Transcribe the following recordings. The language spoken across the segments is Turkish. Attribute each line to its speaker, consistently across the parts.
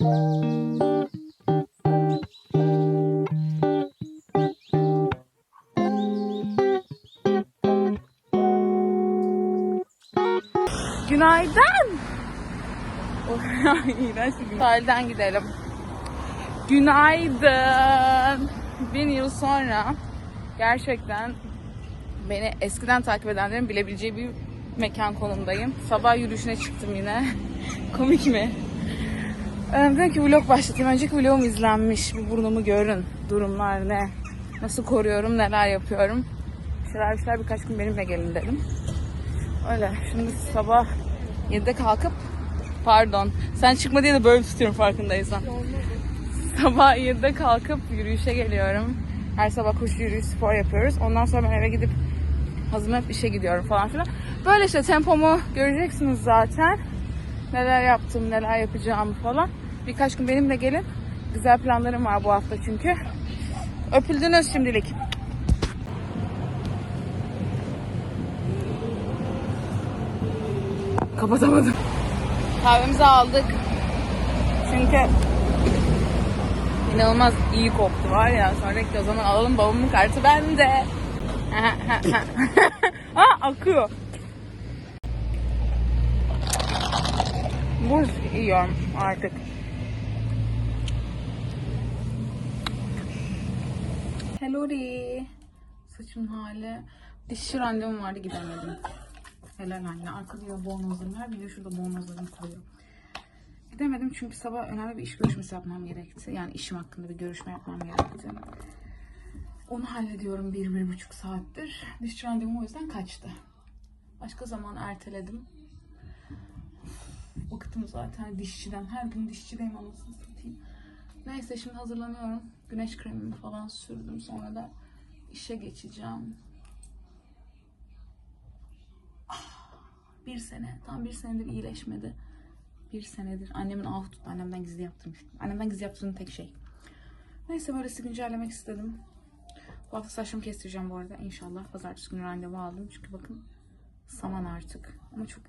Speaker 1: Günaydın. İğrenç bir gün. Sahilden gidelim. Günaydın. Bin yıl sonra gerçekten beni eskiden takip edenlerin bilebileceği bir mekan konumdayım. Sabah yürüyüşüne çıktım yine. Komik mi? Ee, dedim ki vlog başlatayım. Önceki vlogum izlenmiş. Bir burnumu görün. Durumlar ne? Nasıl koruyorum, neler yapıyorum. Bir şeyler birkaç gün benimle gelin dedim. Öyle. Şimdi sabah 7'de kalkıp pardon sen çıkma diye de böyle tutuyorum farkındaysan. Sabah 7'de kalkıp yürüyüşe geliyorum. Her sabah koşu yürüyüş spor yapıyoruz. Ondan sonra ben eve gidip hazırlanıp işe gidiyorum falan filan. Böyle işte tempomu göreceksiniz zaten. Neler yaptım, neler yapacağım falan. Birkaç gün benimle gelin. Güzel planlarım var bu hafta çünkü. Öpüldünüz şimdilik. Kapatamadım. Kahvemizi aldık. Çünkü inanılmaz iyi koktu var ya. Sonra dedik ki o zaman alalım babamın kartı bende. ha akıyor. Buz yiyorum artık. Hello Ri. Saçımın hali. Dişçi randevum vardı gidemedim. Helal anne. Arkada ya bornozlarım var. Bir de şurada bornozlarım koyuyor. Gidemedim çünkü sabah önemli bir iş görüşmesi yapmam gerekti. Yani işim hakkında bir görüşme yapmam gerekti. Onu hallediyorum bir, bir buçuk saattir. Dişçi randevum o yüzden kaçtı. Başka zaman erteledim. Bıktım zaten dişçiden. Her gün dişçideyim anasını satayım. Neyse şimdi hazırlanıyorum. Güneş kremimi falan sürdüm. Sonra da işe geçeceğim. Bir sene. Tam bir senedir iyileşmedi. Bir senedir. Annemin ah tuttu. Annemden gizli yaptırmıştım. Annemden gizli yaptığım tek şey. Neyse böylesi güncellemek istedim. Bu hafta saçımı kestireceğim bu arada. İnşallah pazartesi günü randevu aldım. Çünkü bakın saman artık. Ama çok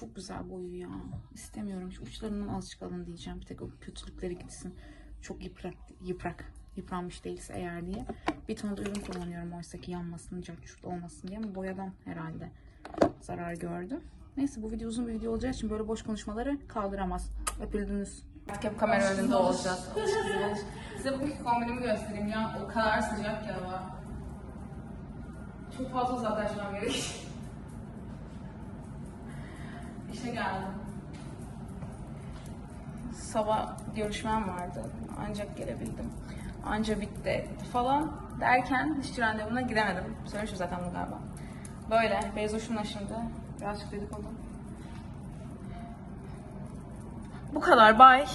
Speaker 1: çok güzel boyu ya. İstemiyorum. Şu uçlarından azıcık alın diyeceğim. Bir tek o kötülükleri gitsin. Çok yıprak, yıprak, yıpranmış değilse eğer diye. Bir ton ürün kullanıyorum oysa ki yanmasın, cart olmasın diye ama boyadan herhalde zarar gördü. Neyse bu video uzun bir video olacağı için böyle boş konuşmaları kaldıramaz. Öpüldünüz. Hep kamera önünde olacağız. Size bugünkü kombinimi göstereyim ya. O kadar sıcak ki hava. Çok fazla uzaklaşmam gerek. İşe geldim. Sabah görüşmem vardı. Ancak gelebildim. Anca bitti falan derken hiç randevuna gidemedim. Söylemişim zaten bunu galiba. Böyle. Beyzoş'umla şimdi. Birazcık dedikodu. Bu kadar. Bye.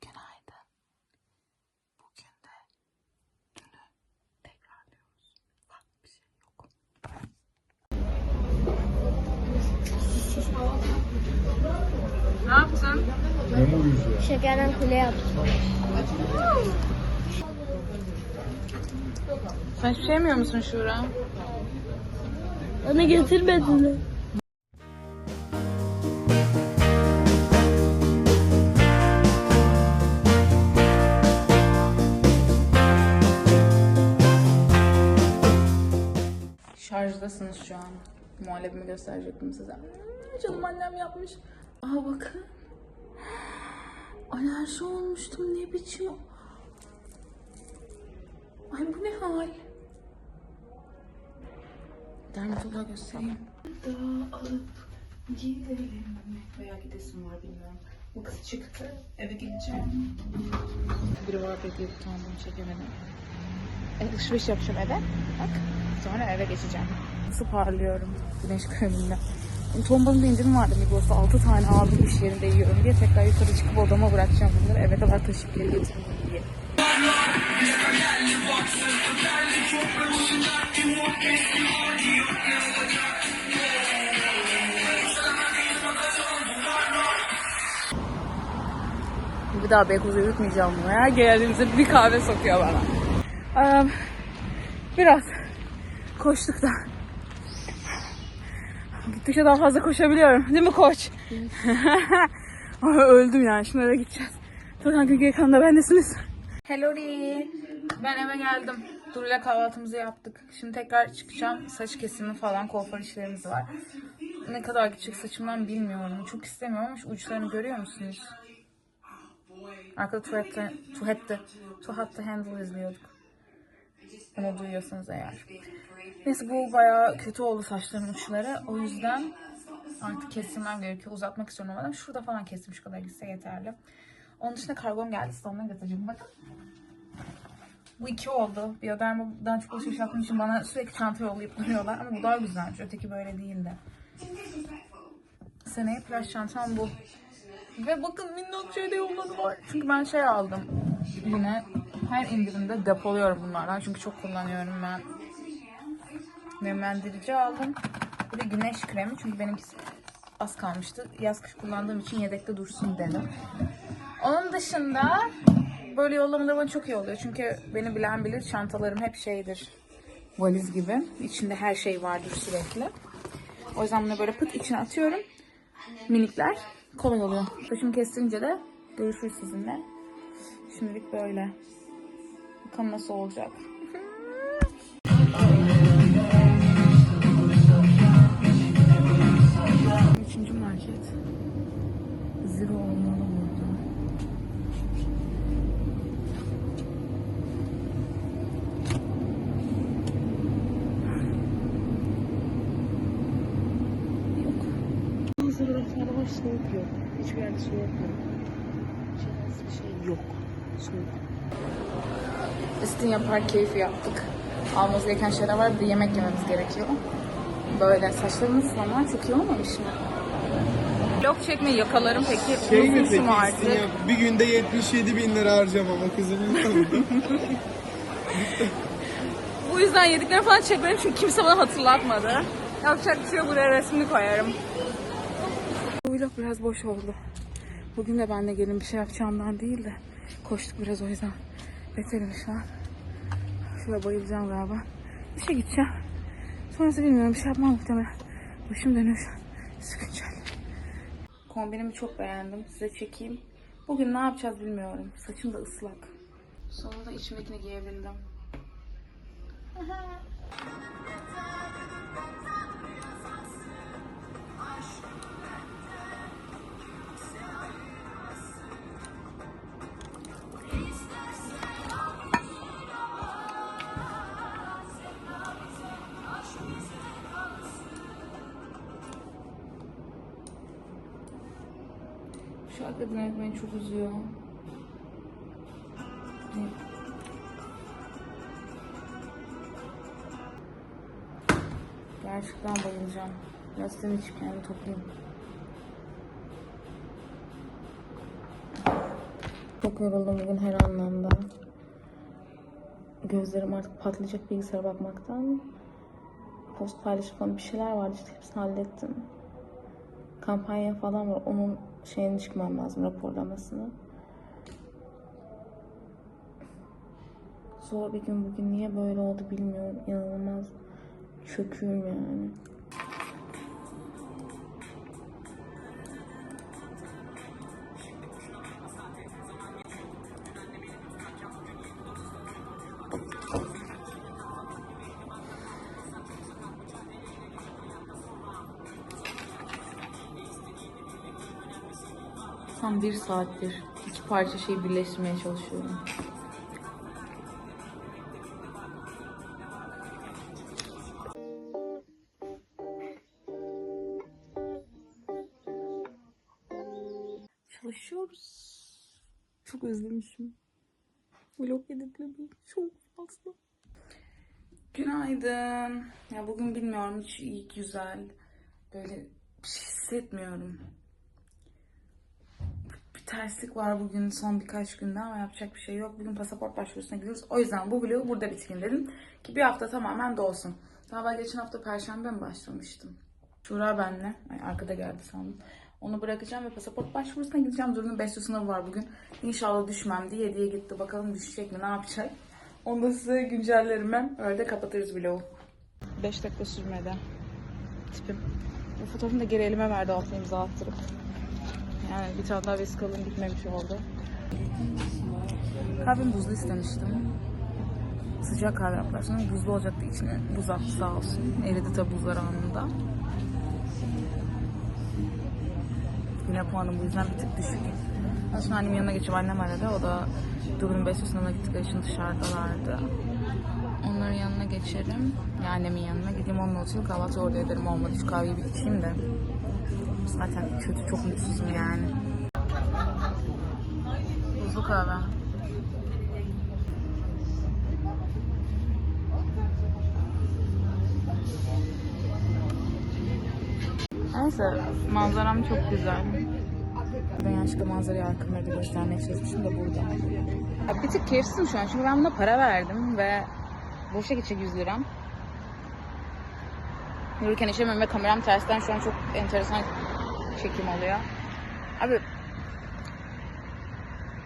Speaker 1: Günaydın. Bugün de dünü tekrarlıyoruz. Farklı bir şey yok. Ne?
Speaker 2: Memo yüzüyor.
Speaker 3: Şekerden kule yaptım.
Speaker 1: Sen hiçbir şey yemiyor musun Şura?
Speaker 3: Bana getirmediler.
Speaker 1: Şarjdasınız şu an. Muhallebimi gösterecektim size. Canım annem yapmış. Aa bakın. Alerji olmuştum ne biçim. Ay bu ne hal? Dermatoloğa göstereyim. Da alıp gidelim? Veya gidesim var bilmiyorum. Bu kız çıktı. Eve gideceğim. Biri var bekliyor. Tamam bunu çekemedim. Alışveriş yapacağım eve. Bak. Sonra eve geçeceğim. Nasıl parlıyorum güneş kreminde. Tombalın da indirim vardı Migros'ta. 6 tane aldım iş yerinde yiyorum diye. Tekrar yukarı çıkıp odama bırakacağım bunları. Eve kadar taşıp geri getireyim diye. Bir daha Beykoz'a yürütmeyeceğim bunu. Her geldiğimizde bir kahve sokuyor bana. Eee, biraz koştuk da Gittikçe daha fazla koşabiliyorum. Değil mi koç? Öldüm yani. Eve gideceğiz. Turan Güngör kanalında bendesiniz. Hello Ri. Ben eve geldim. Duru'yla kahvaltımızı yaptık. Şimdi tekrar çıkacağım. Saç kesimi falan kuaför işlerimiz var. Ne kadar gidecek saçımdan bilmiyorum. Çok istemiyorum şu uçlarını görüyor musunuz? Arkada tuvalette, tuvalette, tuhatta handle izliyorduk. Onu duyuyorsanız eğer. Neyse bu bayağı kötü oldu saçların uçları. O yüzden artık kestirmem gerekiyor. Uzatmak istiyorum ama şurada falan kestim şu kadar gitse yeterli. Onun dışında kargom geldi. Size getireceğim. Bakın. Bu iki oldu. Bioderma'dan çok alışveriş yaptığım için bana sürekli çanta yollayıp duruyorlar. Ama bu daha güzelmiş. Öteki böyle değildi. Seneye plaj çantam bu. Ve bakın minnak şey de yolladılar. Çünkü ben şey aldım. Yine her indirimde depoluyorum bunlardan. Çünkü çok kullanıyorum ben. Nemlendirici aldım. Bir de güneş kremi. Çünkü benimkisi az kalmıştı. Yaz kış kullandığım için yedekte dursun dedim. Onun dışında böyle yollamalar bana çok iyi oluyor. Çünkü beni bilen bilir çantalarım hep şeydir. Valiz gibi. İçinde her şey vardır sürekli. O yüzden bunu böyle pıt içine atıyorum. Minikler. Kolay oluyor. Saçımı kestirince de görüşürüz sizinle. Şimdilik böyle. Bakalım nasıl olacak. Market. Zero olmalı burada. Yok. Bazı duraklarda var soğuk yok. Hiçbir yerde soğuk yok. Hiçbir şey yok. Soğuk. İstinye Park keyfi yaptık. Almamız gereken şeyler var. Bir yemek yememiz gerekiyor. Böyle saçlarımız ama çok iyi olmamış mı? Vlog çekme yakalarım peki
Speaker 2: Şey mi peki
Speaker 1: mu artık?
Speaker 2: İstinye, bir günde 77 bin lira harcamam o kızın insanı.
Speaker 1: Bu yüzden yediklerimi falan çekmedim çünkü kimse bana hatırlatmadı. Yapacak bir şey yok buraya resmini koyarım. Bu vlog biraz boş oldu. Bugün de ben de gelin bir şey yapacağımdan değil de koştuk biraz o yüzden. Beterim şu an. Şurada bayılacağım galiba. İşe gideceğim. Sonrası bilmiyorum bir şey yapmam muhtemelen. Başım an. Sıkınca. Kombinimi çok beğendim. Size çekeyim. Bugün ne yapacağız bilmiyorum. Saçım da ıslak. Sonunda içimdekini giyebildim. Şu arka dinlemek beni çok üzüyor. Gerçekten bayılacağım. Biraz seni içip toplayayım. Çok yoruldum bugün her anlamda. Gözlerim artık patlayacak bilgisayara bakmaktan. Post paylaşım falan bir şeyler vardı işte hepsini hallettim. Kampanya falan var. Onun şeyini çıkmam lazım raporlamasını. Zor bir gün bugün niye böyle oldu bilmiyorum. İnanılmaz çöküyorum yani. Tam bir saattir iki parça şeyi birleştirmeye çalışıyorum. Çalışıyoruz. Çok özlemişim. Vlog editlemeyi çok fazla. Günaydın. Ya bugün bilmiyorum hiç iyi güzel. Böyle bir şey hissetmiyorum terslik var bugün son birkaç günde ama yapacak bir şey yok. Bugün pasaport başvurusuna gidiyoruz. O yüzden bu vlogu burada bitireyim dedim. Ki bir hafta tamamen dolsun. Daha ben geçen hafta perşembe mi başlamıştım? Şura benle. Ay arkada geldi sandım. Onu bırakacağım ve pasaport başvurusuna gideceğim. Duru'nun besyo sınavı var bugün. İnşallah düşmem diye diye gitti. Bakalım düşecek mi ne yapacak. Onu da size güncellerim ben. Öyle de kapatırız vlogu. 5 dakika sürmedi. Tipim. Bu fotoğrafını da geri elime verdi altına imza attırıp. Yani bir tane daha vesikalım gitmemiş oldu. Kahvemi buzlu istemiştim. Sıcak kahve yaptılar. Sonra buzlu olacaktı içine. Buz attı sağ olsun. Eridi tabi buzlar anında. Yine puanım bu yüzden bir tık düşük. Şimdi annemin yanına geçip annem aradı. O da Durum Beş sınavına gittikleri için dışarıdalardı. Onların yanına geçerim. Yani annemin yanına gideyim onunla oturup kahvaltı orada ederim. Olmadı şu kahveyi bir içeyim de. Zaten kötü çok mutsuzum yani. Buzlu kahve. Neyse manzaram çok güzel. Ben yanlışlıkla manzarayı arkamda göstermeye çalışmışım da burada. Ya bir tık keyifsizim şu an çünkü ben buna para verdim ve boşa gidecek 100 liram. Yürürken işemem ve kameram tersten şu an çok enteresan çekim oluyor. Abi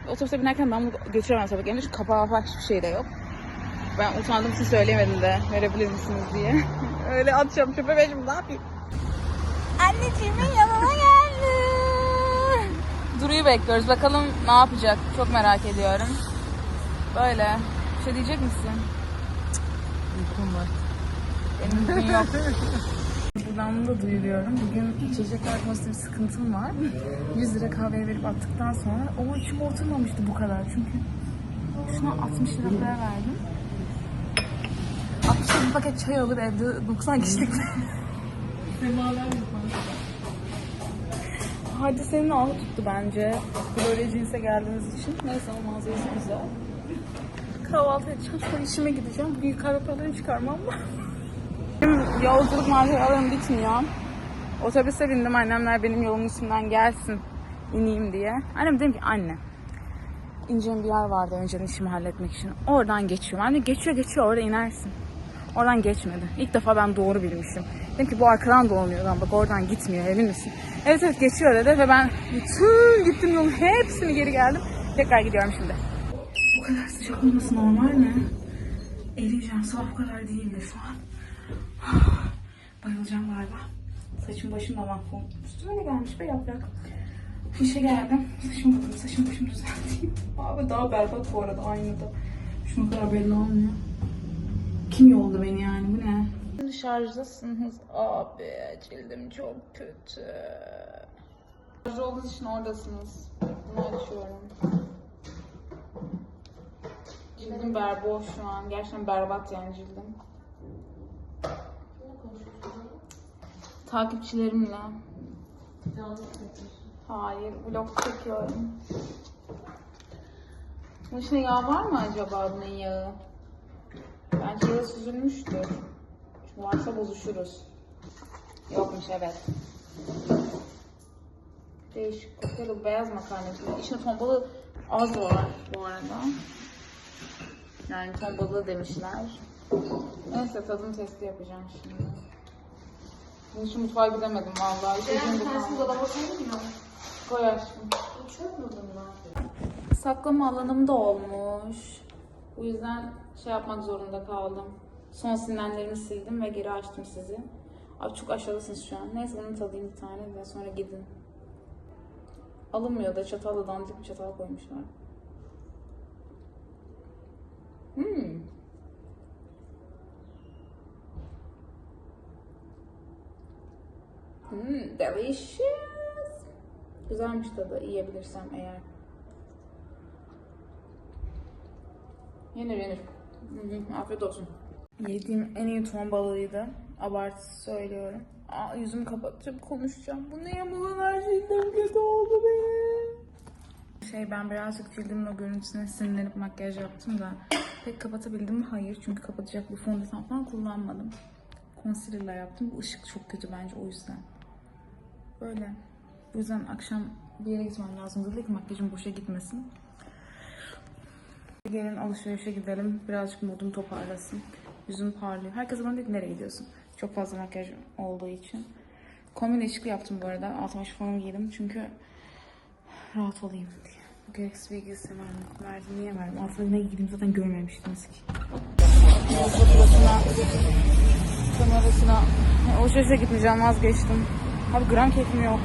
Speaker 1: otobüse binerken ben bunu götüremem tabii ki. Çünkü kapağı falan hiçbir şey de yok. Ben utandığım için söyleyemedim de verebilir misiniz diye. Öyle atacağım çöpe ve şimdi ne yapayım? Anneciğimin yanına geldi. Duru'yu bekliyoruz. Bakalım ne yapacak. Çok merak ediyorum. Böyle. Bir şey diyecek misin? Uykum var. Benim bugün yok. Buradan bunu da duyuruyorum. Bugün içecekler konusunda bir sıkıntım var. 100 lira kahveye verip attıktan sonra o içime oturmamıştı bu kadar. Çünkü şuna 60 lira para verdim. 60 lira bir paket çay alır evde 90 kişilik. Hadi senin ağ tuttu bence. Böyle cinse geldiğimiz için. Neyse ama manzarası güzel. Kahvaltı edeceğim. Sonra işime gideceğim. Bugün kahve paralarını çıkarmam mı? Yolculuk maceralarım bitmiyor. Otobüse bindim. Annemler benim yolumun üstünden gelsin. ineyim diye. Annem dedim ki anne. ineceğim bir yer vardı önceden işimi halletmek için. Oradan geçiyorum. Anne geçiyor geçiyor orada inersin. Oradan geçmedi. İlk defa ben doğru bilmişim. Dedim ki bu arkadan dolanıyor lan bak oradan gitmiyor emin misin? Evet evet geçiyor dedi ve ben bütün gittim yolun hepsini geri geldim. Tekrar gidiyorum şimdi. Bu kadar sıcak olması normal mi? Eriyeceğim. Sabah kadar değildi şu an. Bayılacağım galiba. Saçım başım da mahvolmuş. Üstüme ne gelmiş be yaprak. İşe geldim. Saçımı bakın. Saçım başımı düzelteyim. Abi daha berbat bu arada aynada. Şunu kadar belli olmuyor. Kim yoldu beni yani bu ne? Şimdi şarjdasınız abi cildim çok kötü. Şarj olduğu için oradasınız. Bunu açıyorum. Cildim berboş şu an. Gerçekten berbat yani cildim. Takipçilerimle. Hayır, vlog çekiyorum. Bunun içinde yağ var mı acaba bunun yağı? Bence yağı süzülmüştür. Çünkü varsa bozuşuruz. Yokmuş evet. Değişik kokuyor. Beyaz makarna içinde. İçinde ton balığı az var bu arada. Yani ton balığı demişler. Neyse tadım testi yapacağım şimdi. Bunun için mutfağa gidemedim vallahi. Çocuğum da kalmadı. Koy aşkım. Saklama alanım da olmuş. Bu yüzden şey yapmak zorunda kaldım. Son sinyallerimi sildim ve geri açtım sizi. Abi çok aşağıdasınız şu an. Neyse bunu tadayım bir tane ve sonra gidin. Alınmıyor da çatalla dandik bir çatal koymuşlar. Hmm. Hmm, delicious. Güzelmiş tadı yiyebilirsem eğer. Yenir yenir. Afiyet olsun. Yediğim en iyi ton balığıydı. Abartı söylüyorum. Aa, yüzümü kapatıp konuşacağım. Bu ne ya bu kadar cildim kötü oldu benim. Şey ben birazcık cildimin o görüntüsüne sinirlenip makyaj yaptım da pek kapatabildim mi? Hayır. Çünkü kapatacak bir fondöten falan kullanmadım. Concealer'la yaptım. Bu ışık çok kötü bence o yüzden. Böyle. Bu yüzden akşam bir yere gitmem lazım. Dedi ki makyajım boşa gitmesin. Gelin alışverişe gidelim. Birazcık modum toparlasın. Yüzüm parlıyor. Herkes bana dedi nereye gidiyorsun? Çok fazla makyaj olduğu için. Kombin değişikliği yaptım bu arada. Altıma şifonumu giydim çünkü rahat olayım diye. Gereksiz bilgi istemem. Verdim niye verdim? Altına ne giydim zaten görmemiştiniz ki. Burasına, kamerasına alışverişe gitmeyeceğim vazgeçtim. Abi gram keyfim yok.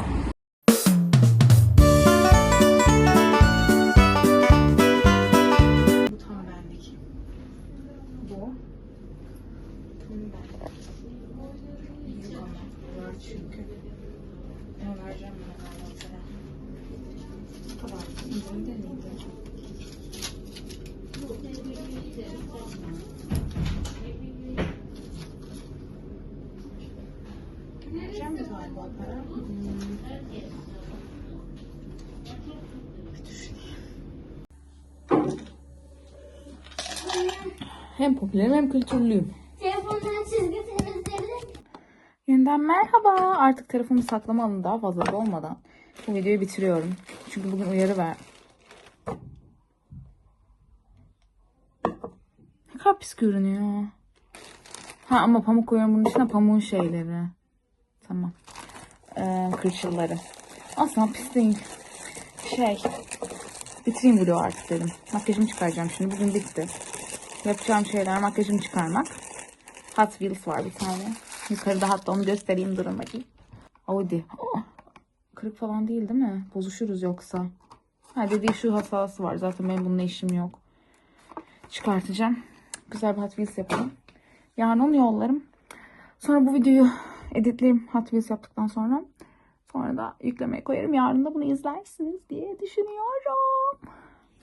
Speaker 1: Hem popülerim hem kültürlüyüm.
Speaker 3: Telefondan çizgi temizleyebilir
Speaker 1: Yeniden merhaba. Artık telefonu saklama alanı daha fazla da olmadan bu videoyu bitiriyorum. Çünkü bugün uyarı ver. Ne kadar pis görünüyor. Ha ama pamuk koyuyorum bunun içine pamuğun şeyleri. Tamam. Ee, kırçılları. Aslında pis değil. Şey. Bitireyim vlogu artık dedim. Makyajımı çıkaracağım şimdi. Bugün bitti. Yapacağım şeyler makyajımı çıkarmak. Hot Wheels var bir tane. Yukarıda hatta onu göstereyim durun bakayım. Audi. Oh, kırık falan değil değil mi? Bozuşuruz yoksa. Ha dediği şu hatası var. Zaten benim bununla işim yok. Çıkartacağım. Güzel bir Hot Wheels yapalım. Yarın onu yollarım. Sonra bu videoyu editleyeyim Hot Wheels yaptıktan sonra. Sonra da yüklemeye koyarım. Yarın da bunu izlersiniz diye düşünüyorum.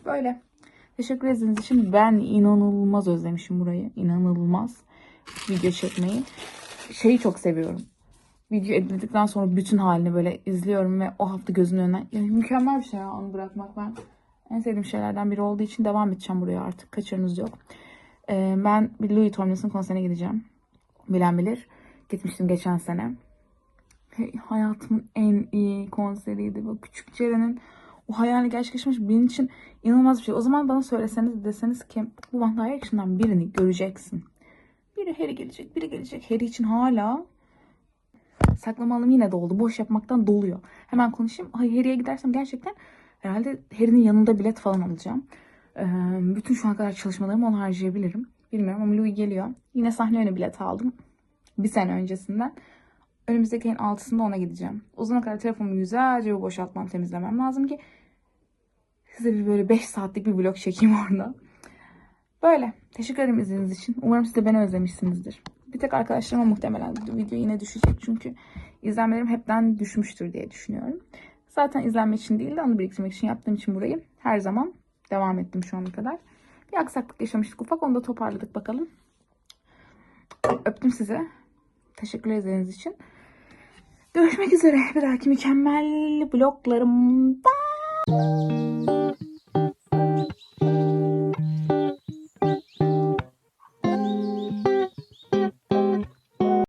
Speaker 1: Böyle. Teşekkür ederiz için ben inanılmaz özlemişim burayı. İnanılmaz video çekmeyi. Şeyi çok seviyorum. Video edildikten sonra bütün halini böyle izliyorum ve o hafta gözümün önüne yani mükemmel bir şey ya onu bırakmak ben en sevdiğim şeylerden biri olduğu için devam edeceğim buraya artık kaçırınız yok. Ee, ben bir Louis Tomlinson konserine gideceğim. Bilen bilir. Gitmiştim geçen sene. Hey, hayatımın en iyi konseriydi. Bu küçük Ceren'in o hayali gerçekleşmiş benim için inanılmaz bir şey. O zaman bana söyleseniz deseniz ki bu One Direction'dan birini göreceksin. Biri Harry gelecek, biri gelecek. Harry için hala saklama yine doldu. Boş yapmaktan doluyor. Hemen konuşayım. Ay Harry'e gidersem gerçekten herhalde Harry'nin yanında bilet falan alacağım. Ee, bütün şu ana kadar çalışmalarımı ona harcayabilirim. Bilmiyorum ama Louis geliyor. Yine sahne önü bilet aldım. Bir sene öncesinden. Önümüzdeki ayın 6'sında ona gideceğim. O zamana kadar telefonumu güzelce bir boşaltmam, temizlemem lazım ki size bir böyle 5 saatlik bir vlog çekeyim orada. Böyle. Teşekkür ederim izlediğiniz için. Umarım siz de beni özlemişsinizdir. Bir tek arkadaşlarıma muhtemelen video yine düşecek çünkü izlenmelerim hepten düşmüştür diye düşünüyorum. Zaten izlenme için değil de onu biriktirmek için yaptığım için burayı her zaman devam ettim şu ana kadar. Bir aksaklık yaşamıştık ufak onu da toparladık bakalım. Öptüm sizi. Teşekkürler izlediğiniz için. Görüşmek üzere bir dahaki mükemmel vloglarımda.